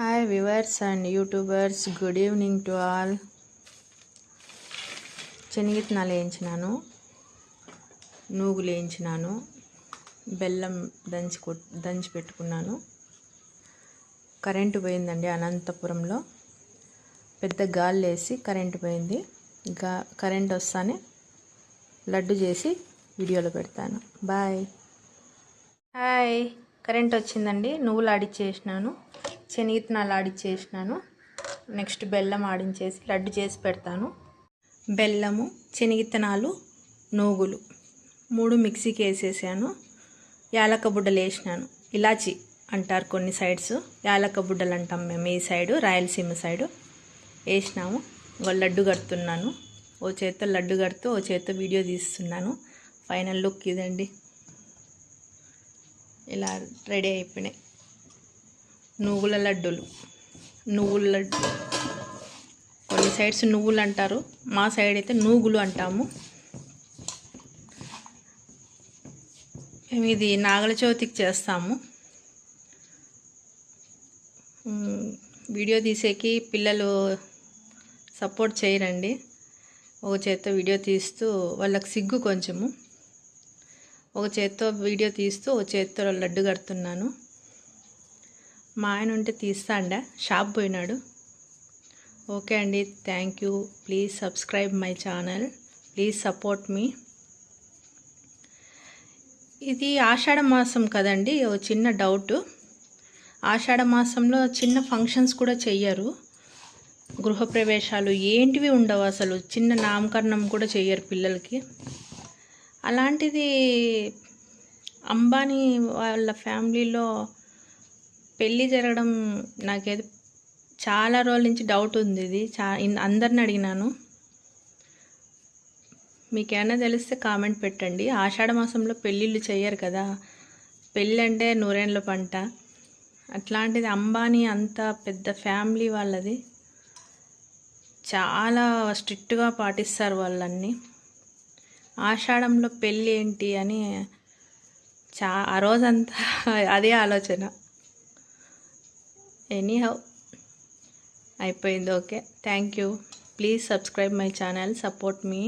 Hi viewers and YouTubers good evening to all శనగిత్తనాలు వేయించినాను. నూగులు వేయించినాను. బెల్లం దంచి దంచి పెట్టుకున్నాను. కరెంటు పోయిందండి అనంతపురంలో. పెద్ద గాలి వేసి కరెంటు పోయింది. గా కరెంట్ వస్తానే లడ్డు చేసి వీడియోలో పెడతాను. బాయ్. హాయ్ కరెంట్ వచ్చిందండి. నువ్వులు ఆడిచ్చేసినాను. శనగిత్తనాలు ఆడిచ్చేసినాను నెక్స్ట్ బెల్లం ఆడించేసి లడ్డు చేసి పెడతాను. బెల్లము శనగిత్తనాలు నూగులు మూడు మిక్సీకి వేసేసాను. యాలక బుడ్డలు వేసినాను. ఇలాచి అంటారు కొన్ని సైడ్స్. యాలక బుడ్డలు అంటాం మేము ఈ సైడు రాయలసీమ సైడు. వేసినాము. ఇంకో లడ్డు కడుతున్నాను. ఓ చేత్తో లడ్డు కడుతూ ఓ చేత్తో వీడియో తీస్తున్నాను. ఫైనల్ లుక్ ఇదండి. ఇలా రెడీ అయిపోయినాయి. నువ్వుల లడ్డూలు. నువ్వుల లడ్డు. కొన్ని సైడ్స్ నువ్వులు అంటారు. మా సైడ్ అయితే నూగులు అంటాము. మేము ఇది నాగల చవితికి చేస్తాము. వీడియో తీసేకి పిల్లలు సపోర్ట్ చేయరండి. ఒక చేత్తో వీడియో తీస్తూ వాళ్ళకి సిగ్గు కొంచెము. ఒక చేత్తో వీడియో తీస్తూ ఒక చేత్తో లడ్డు కడుతున్నాను. మా ఆయన ఉంటే తీస్తాండా షాప్ పోయినాడు. ఓకే అండి thank you. Please subscribe my channel. Please support me. ఇది ఆషాఢ మాసం కదండి ఓ చిన్న డౌట్. ఆషాఢ మాసంలో చిన్న ఫంక్షన్స్ కూడా చెయ్యరు. గృహప్రవేశాలు ఏంటివి ఉండవు అసలు. చిన్న నామకరణం కూడా చెయ్యరు పిల్లలకి. అలాంటిది అంబానీ వాళ్ళ ఫ్యామిలీలో పెళ్ళి జరగడం నాకేదో చాలా రోజుల నుంచి డౌట్ ఉంది ఇది. చా అందరిని అడిగినాను. మీకేమైనా తెలిస్తే కామెంట్ పెట్టండి. ఆషాఢ మాసంలో పెళ్ళిళ్ళు చెయ్యరు కదా. పెళ్ళి అంటే నూరేళ్ళ పంట. అట్లాంటిది అంబానీ అంత పెద్ద ఫ్యామిలీ వాళ్ళది. చాలా స్ట్రిక్ట్గా పాటిస్తారు వాళ్ళన్నీ. ఆషాఢంలో పెళ్ళి ఏంటి అని చా ఆ రోజంతా అదే ఆలోచన. ఎనీ హౌ అయిపోయింది okay thank you please subscribe my channel support me